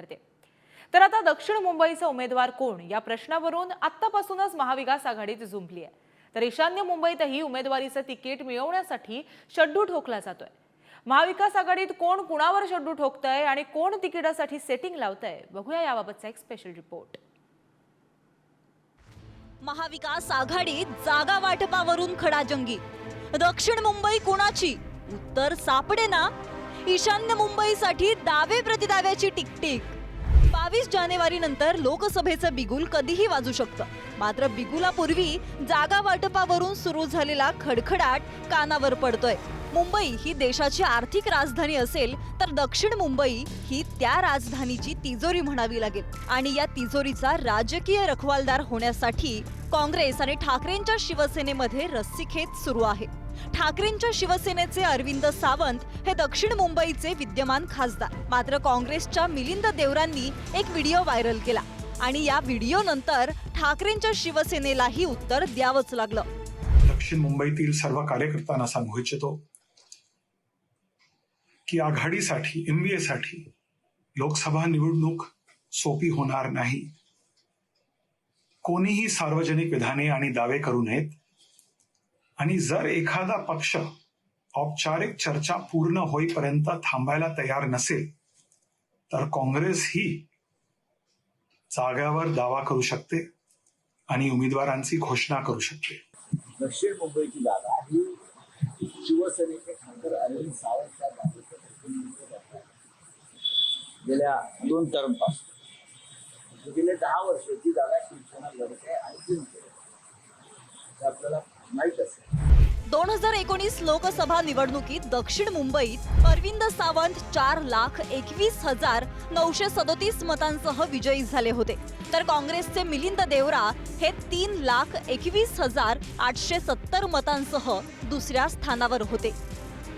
करते तर आता दक्षिण मुंबईचा उमेदवार कोण? या प्रश्नावरून आतापासूनच महाविकास आघाडीत झुंपली आहे. तर ईशान्य मुंबईतही उमेदवारीचं तिकीट मिळवण्यासाठी शड्डू ठोकला जातोय. महाविकास आघाडीत कोण कुणावर शड्डू ठोकतंय आणि कोण तिकिटासाठी सेटिंग लावतंय? बघूया याबाबतचा एक स्पेशल रिपोर्ट महाविकास आघाडीत जागा वाटपावरून खडाजंगी. दक्षिण मुंबई कुणाची? उत्तर सापडे ना ईशान्य मुंबईसाठी दावे प्रतिदाव्याची टिकटिक. बावीस जानेवारी नंतर लोकसभेचं बिगुल कधीही वाजू शकतं. मात्र बिगुलापूर्वी जागा वाटपावरून सुरू झालेला खडखडाट कानावर पडतोय. मुंबई ही देशाची आर्थिक राजधानी असेल तर दक्षिण मुंबई ही त्या राजधानीची तिजोरी म्हणावी लागेल. आणि या तिजोरीचा राजकीय रखवालदार होण्यासाठी काँग्रेस आणि ठाकरेंच्या शिवसेनेमध्ये रस्सीखेच सुरू आहे. ठाकरेंच्या शिवसेनेचे अरविंद सावंत हे दक्षिण मुंबईचे विद्यमान खासदार. मात्र काँग्रेसच्या मिलिंद देवरांनी एक व्हिडिओ व्हायरल केला. आणि या व्हिडिओ नंतर ठाकरेंच्या शिवसेनेलाही उत्तर द्यावंच लागलं. दक्षिण मुंबईतील सर्व कार्यकर्त्यांना सांगू इच्छितो की आघाडीसाठी एनडीएसाठी लोकसभा निवडणूक सोपी होणार नाही. कोणीही सार्वजनिक विधाने आणि दावे करू नयेत. आणि जर एखादा पक्ष औपचारिक चर्चा पूर्ण होईपर्यंत थांबायला तयार नसेल तर काँग्रेस ही जाग्यावर दावा करू शकते आणि उमेदवारांची घोषणा करू शकते. दक्षिण मुंबईची जागा ही शिवसेनेचे खासदार अरविंद सावंत गेल्या दोन टर्मपासून. गेले दहा वर्ष जी जागा शिवसेना लढत आहे आणि जिंकते. आपल्याला माहीत असेल. दोन हजार एकोणीस लोकसभा निवडणुकीत दक्षिण मुंबईत अरविंद सावंत चार लाख एकवीस हजार नऊशे सदोतीस मतांसह विजयी झाले होते. तर काँग्रेसचे मिलिंद देवरा हे तीन लाख एकवीस हजार आठशे सत्तर मतांसह दुसऱ्या स्थानावर होते.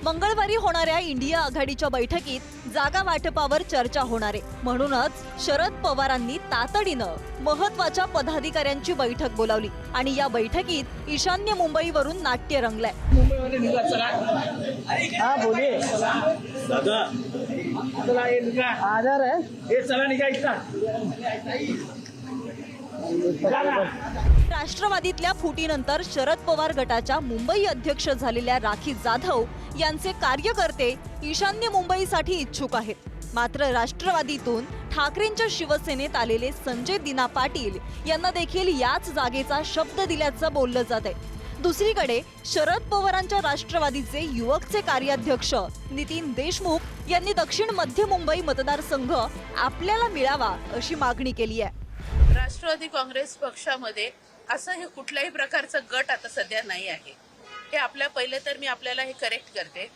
मंगळवारी होणाऱ्या इंडिया आघाडीच्या बैठकीत जागा वाटपावर चर्चा होणार आहे. म्हणूनच शरद पवारांनी तातडीनं महत्त्वाच्या पदाधिकाऱ्यांची बैठक बोलावली आणि या बैठकीत ईशान्य मुंबईवरून नाट्य रंगलंय. मुंबईमध्ये निघा चला बोले. दादा. चला निघा आधार आहे. चला निघा इथं राष्ट्रवादीतल्या फुटीनंतर शरद पवार गटाच्या मुंबई अध्यक्ष झालेल्या राखी जाधव यांचे कार्यकर्ते ईशान्य मुंबईसाठी इच्छुक आहेत. मात्र राष्ट्रवादीतून ठाकरेंच्या शिवसेनेत आलेले संजय दिना पाटील यांना देखील याच जागेचा शब्द दिल्याचं बोललं जात आहे. दुसरीकडे शरद पवारांच्या राष्ट्रवादीचे युवकचे कार्याध्यक्ष नितीन देशमुख यांनी दक्षिण मध्य मुंबई मतदारसंघ आपल्याला मिळावा अशी मागणी केली आहे. राष्ट्रवादी काँग्रेस पक्षामध्ये असं हे कुठल्याही प्रकारचं गट आता सध्या नाही आहे. हे आपल्या पहिले तर मी आपल्याला हे करेक्ट करते.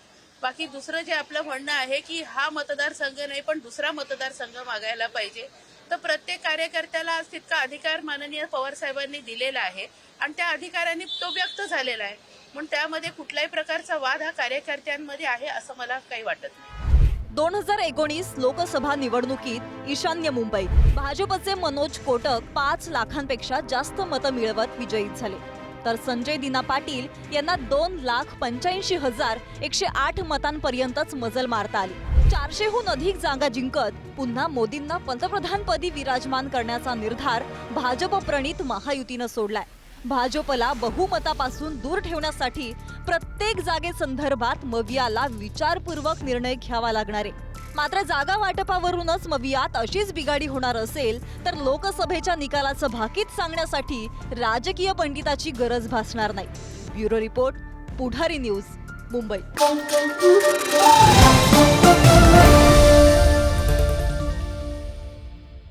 बाकी दुसरं जे आपलं म्हणणं आहे की हा मतदारसंघ नाही पण दुसरा मतदारसंघ मागायला पाहिजे. तर प्रत्येक कार्यकर्त्याला आज तितका अधिकार माननीय पवार साहेबांनी दिलेला आहे आणि त्या अधिकाराने तो व्यक्त झालेला आहे. म्हणून त्यामध्ये कुठल्याही प्रकारचा वाद हा कार्यकर्त्यांमध्ये आहे असं मला काही वाटत नाही. दोन हजार एकोणीस लोकसभा निवडणुकीत ईशान्य मुंबई भाजपचे मनोज कोटक पाच लाखांपेक्षा जास्त मतं मिळवत विजयी झाले. तर संजय दिना पाटील यांना दोन लाख पंच्याऐंशी हजार एकशे आठ मतांपर्यंतच मजल मारता आली. चारशेहून अधिक जागा जिंकत पुन्हा मोदींना पंतप्रधानपदी विराजमान करण्याचा निर्धार भाजप प्रणित महायुतीनं सोडलाय. भाजपला बहुमतापासून दूर ठेवण्यासाठी प्रत्येक जागेसंदर्भात मवियाला विचारपूर्वक निर्णय घ्यावा लागणार. आहे मात्र जागा वाटपावरूनच मवियात अशीच बिघाडी होणार असेल तर लोकसभेच्या निकालाचं भाकीत सांगण्यासाठी राजकीय पंडिताची गरज भासणार नाही. Bureau report Pudhari news Mumbai.